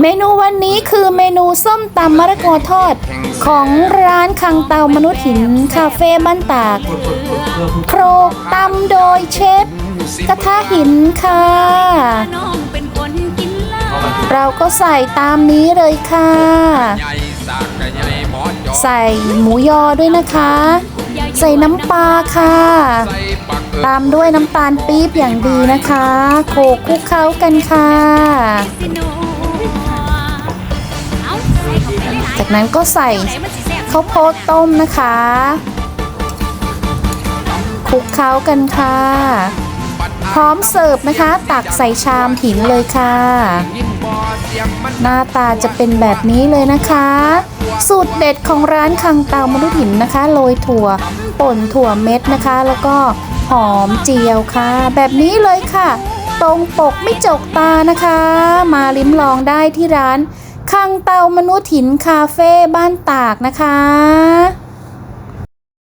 เมนูวันนี้คือเมนูส้มตำมะระกอทอด ของร้านคังเตามนุษย์หินคาเฟ่บ้านตาก โครกตำโดยเชฟกระทะหินค่ะ เราก็ใส่ตามนี้เลยค่ะ ใส่หมูยอด้วยนะคะ ใส่น้ำปลาค่ะ ตามด้วยน้ำตาลปี๊บอย่างดีนะคะ โขลกคลุกเคล้ากันค่ะ จากนั้นก็ใส่ข้าวโพดต้มนะคะคลุกเคล้ากันค่ะ พร้อมเสิร์ฟนะคะ ตักใส่ชามหินเลยค่ะ หน้าตาจะเป็นแบบนี้เลยนะคะ สูตรเด็ดของร้านคังเตามนุษย์หินนะคะโรยถั่วป่นถั่วเม็ดนะคะ แล้วก็หอมเจียวค่ะ แบบนี้เลยค่ะ ตรงปกไม่จกตานะคะ มาลิ้มลองได้ที่ร้าน คังเตามนุษย์หินคาเฟ่บ้านตากนะคะ